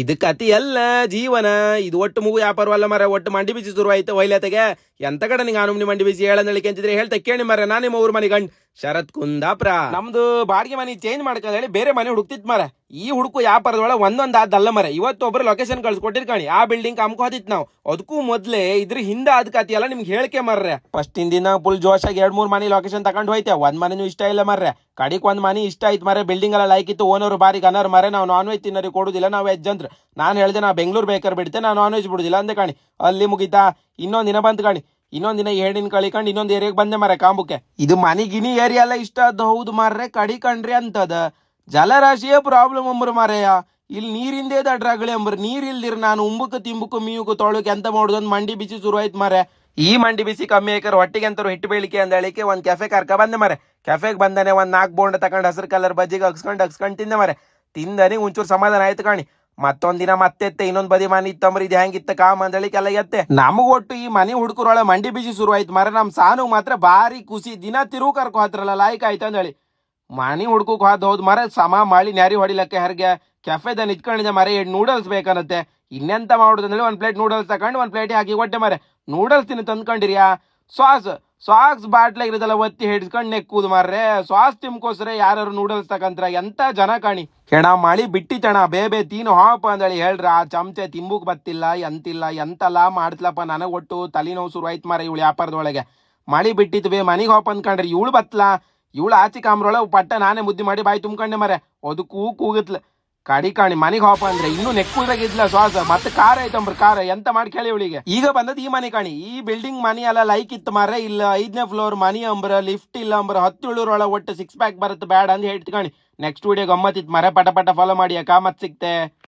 ಇದು ಕತಿ ಅಲ್ಲ, ಜೀವನ. ಇದು ಒಟ್ಟು ಮಗು ವ್ಯಾಪಾರವಲ್ಲ ಮರ ಒಟ್ಟು ಮಂಡಿ ಬಿಸಿ ಶುರುವಾಯ್ತು ಆಯ್ತು ವೈಲತೆಗೆ ಎಂತ ಕಡೆ ನಿಂಗೆ ಮಂಡಿ ಬಿಸಿ ಹೇಳಂದಳಿಕೆ ಅಂತಿದ್ರೆ ಹೇಳ್ತಾ ಕೇಳಿ ಮರ ನಾನು ನಿಮ್ಮ ಊರು ಮನೆ ಗಂಡ್. ಶರತ್ ಕುಂದಾಪ್ರ. ನಮ್ದು ಬಾಡಿಗೆ ಮನೆ ಚೇಂಜ್ ಮಾಡ್ಕೊಂಡ್ ಹೇಳಿ ಬೇರೆ ಮನೆ ಹುಡುಕ್ತಿತ್ತು ಮರ. ಈ ಹುಡುಕು ವ್ಯಾಪಾರದೊಳಗೆ ಒಂದೊಂದ್ ಆದಲ್ಲ ಮರ. ಇವತ್ತು ಒಬ್ರು ಲೊಕೇಶನ್ ಕಳ್ಸಿಕೊಟ್ಟಿರ್ಕಾಣಿ ಆ ಬಿಲ್ಡಿಂಗ್ ಹೋದಿತ್ ನಾವು. ಅದಕ್ಕೂ ಮೊದ್ಲೇ ಇದ್ರ ಹಿಂದೆ ಅದ್ ಕತಿ ಎಲ್ಲ ನಿಮ್ಗೆ ಹೇಳ್ಕೆ ಮರ್ರೆ. ಫಸ್ಟ್ ದಿನ ಫುಲ್ ಜೋಶಾಗಿ ಎರಡ್ ಮೂರ್ ಮನೆ ಲೊಕೇಶನ್ ತಗೊಂಡ್ ಹೋಯ್ತೆ. ಒಂದ್ ಮನೆನೂ ಇಷ್ಟ ಇಲ್ಲ ಮರ್ರೆ. ಕಡಿಕ್ ಒಂದ್ ಮನೆ ಇಷ್ಟ ಆಯ್ತು ಮರೆ ಬಿಲ್ಡಿಂಗ್ ಎಲ್ಲ ಲೈಕ್ ಇತ್ತು. ಓನರ್ ಬಾರಿ ಅನರ್ ಮರೆ ನಾವು ನಾನ್ ವೆಜ್ ತಿನ್ನೋರಿಗೆ ಕೊಡುದಿಲ್ಲ. ನಾವು ವೆಜ್ ಅಂದ್ರೆ. ನಾನು ಹೇಳ್ದೆ ನಾ ಬೆಂಗಳೂರು ಬೇಕಾದ್ರೆ ಬಿಡ್ತೆ. ನಾನು ನಾನ್ ವೆಜ್ ಬಿಡುದಿಲ್ಲ ಅಂದೆ ಕಾಣಿ. ಅಲ್ಲಿ ಮುಗಿತಾ. ಇನ್ನೊಂದು ದಿನ ಬಂತು ಕಾಣಿ. ಇನ್ನೊಂದ್ ದಿನ ಏಡಿನ ಕಳಿಕಂಡ್ ಇನ್ನೊಂದ್ ಏರಿಯಾಗೆ ಬಂದೆ ಮರ ಕಾಂಬುಕ್ಕೆ. ಇದು ಮನಿ ಗಿನಿ ಏರಿಯಾ ಎಲ್ಲ ಇಷ್ಟ ಅದ ಹೌದು ಮಾರ್ರೆ, ಕಡಿ ಕಣ್ರಿ ಅಂತದ. ಜಲರಾಶಿಯೇ ಪ್ರಾಬ್ಲಮ್ ಅಂಬ್ರ ಮಾರಯ್ಯ ಇಲ್ಲಿ ನೀರಿಂದೇ ದಡ್ರಾಗಳಿ ಅಂಬ್ರ. ನೀರ್ ಇಲ್ದಿರ ನಾನು ಉಂಬುಕ ತಿಂಬುಕು ಮೀವುಕು ತೊಳಕ್ಕೆ ಎಂತ ಮಾಡುದೊಂದು ಮಂಡಿ ಬಿಸಿ ಶುರು ಆಯ್ತು ಮಾರೆ ಈ ಮಂಡಿ ಬಿಸಿ ಕಮ್ಮಿ ಆಯ್ಕರ್ ಹೊಟ್ಟಿಗೆ ಅಂತರು ಹಿಟ್ಟು ಬೀಳಿಕೆ ಅಂತ ಹೇಳಿಕೆ ಒಂದ್ ಕೆಫೆ ಕರ್ಕ ಬಂದೆ ಮಾರೆ ಕೆಫೆಗೆ ಬಂದನೆ ಒಂದ್ ನಾಲ್ಕು ಬೋಂಡ ತಗೊಂಡ್ ಹಸಿರು ಕಲರ್ ಬಜ್ಜಿಗೆ ಅಗ್ಸ್ಕೊಂಡ್ ಅಗ್ಸ್ಕೊಂಡ್ ತಿಂದೆ ಮಾರೆ ತಿಂದನಿ ಒಂಚೂರು ಸಮಾಧಾನ ಆಯ್ತು ಕಾಣಿ. ಮತ್ತೊಂದ್ ದಿನ ಮತ್ತೆತ್ತೆ, ಇನ್ನೊಂದ್ ಬದಿ ಮನೆ ಇತ್ತಂಬ್ರಿ ಇದು ಹೆಂಗಿತ್ತ ಕಾಮ್ ಕೆಲ ಎತ್ತೆ ನಮಗ ಒಟ್ಟು ಈ ಮನಿ ಹುಡುಕರೊಳ ಮಂಡಿ ಬಿಸಿ ಶುರು ಆಯ್ತು ಮರ ನಮ್ ಸಾನು ಮಾತ್ರ ಬಾರಿ ಖುಷಿ. ದಿನ ತಿರುವು ಕರ್ಕೊ ಹತ್ರಲ್ಲ ಲಾಯ್ಕ್ ಆಯ್ತು ಅಂದಳಿ ಮನಿ ಹುಡ್ಕೋಕ್ ಹೋದ್ ಹೌದ್ ಮರ ಸಮ ಮಾಡಿ ನ್ಯಾರಿ ಹೊಡಿಲಕ್ಕೆ ಹರ್ಗೆ ಕೆಫೆದ ನಿತ್ಕೊಂಡಿದ್ದೆ ಮರ ಎರಡು ನೂಡಲ್ಸ್ ಬೇಕನ್ನತ್ತೆ ಇನ್ನೆಂತ ಮಾಡುದಂದ್ರೆ ಒಂದ್ ಪ್ಲೇಟ್ ನೂಡಲ್ಸ್ ತಗೊಂಡು ಒಂದ್ ಪ್ಲೇಟ್ ಹಾಕಿ ಕೊಟ್ಟೆ ಮರೆ ನೂಡಲ್ಸ್ ತಿನ್ನು ತಂದ್ಕೊಂಡಿರಿಯಾ? ಸಾಸ್ ಸಾಕ್ಸ್ ಬಾಟ್ಲಾಗ ಇರೋದಲ್ಲ ಒತ್ತಿ ಹಿಡ್ಸ್ಕೊಂಡು ನೆಕ್ಕೂದು ಮಾರ್ರೆ. ಸಾಸ್ ತಿಮ್ಕೋಸ್ರೆ ಯಾರು ನೂಡಲ್ಸ್ ತಕಂತ್ರ? ಎಂತ ಜನ ಕಾಣಿ? ಹೆಣ ಮಳಿ ಬಿಟ್ಟಿತಣ ಬೇಬೆ ತೀನು ಹಾಪ ಅಂದೇಳಿ ಹೇಳ್ರ, ಆ ಚಮಚೆ ತಿಂಬುಕ್ ಬತ್ತಿಲ್ಲ, ಎಂತಿಲ್ಲ, ಎಂತಲ್ಲ ಮಾಡ್ತಲಪ್ಪ ನನಗ್ ಒಟ್ಟು ತಲೆನೋವು ಆಯ್ತು ಮಾರ ಇವಳು ವ್ಯಾಪಾರದೊಳಗೆ. ಮಳಿ ಬಿಟ್ಟಿತ್ತು ಬೇ ಮನಿಗೆ ಹೋಪ ಅನ್ಕೊಂಡ್ರಿ ಇವಳು ಬತ್ಲಾ? ಇವಳು ಆಚೆ ಕಾಮ್ರೊಳಗೆ ಪಟ್ಟ ನಾನೇ ಮುದ್ದೆ ಮಾಡಿ ಬಾಯಿ ತುಂಬ್ಕೊಂಡೆ ಮರೆ ಅದಕ್ಕೂ ಕೂಗತ್ಲ. ಕಡಿ ಕಾಣಿ ಮನೆಗೆ ಹೋಪ ಅಂದ್ರೆ ಇನ್ನೂ ನೆಕ್ಕುದ್ರಾಗಿದ್ಲ ಶ್ವಾಸ. ಮತ್ತೆ ಕಾರ್ ಐತಂಬ್ರ, ಕಾರ್ ಎಂತ ಮಾಡಿ ಕೇಳಿ ಇವಳಿಗೆ. ಈಗ ಬಂದದ್ ಈ ಮನೆ ಕಾಣಿ. ಈ ಬಿಲ್ಡಿಂಗ್ ಮನಿ ಅಲ್ಲ ಲೈಕ್ ಇತ್ತು ಮಾರೇ ಇಲ್ಲ, ಐದನೇ ಫ್ಲೋರ್ ಮನಿ ಅಂಬ್ರ ಲಿಫ್ಟ್ ಇಲ್ಲ ಅಂಬ್ರ ಹತ್ತು ಒಳ ಒಟ್ಟು ಸಿಕ್ಸ್ ಪ್ಯಾಕ್ ಬರುತ್ತೆ ಬ್ಯಾಡ ಅಂತ ಹೇಳ್ತಿ ಕಾಣಿ. ನೆಕ್ಸ್ಟ್ ವಿಡಿಯೋ ಗಮ್ಮತ್ತಿತ್ತು ಮರ ಪಟ ಪಟ ಫಾಲೋ ಮಾಡಿ ಅಕ್ಕ ಮತ್ ಸಿಕ್ತೆ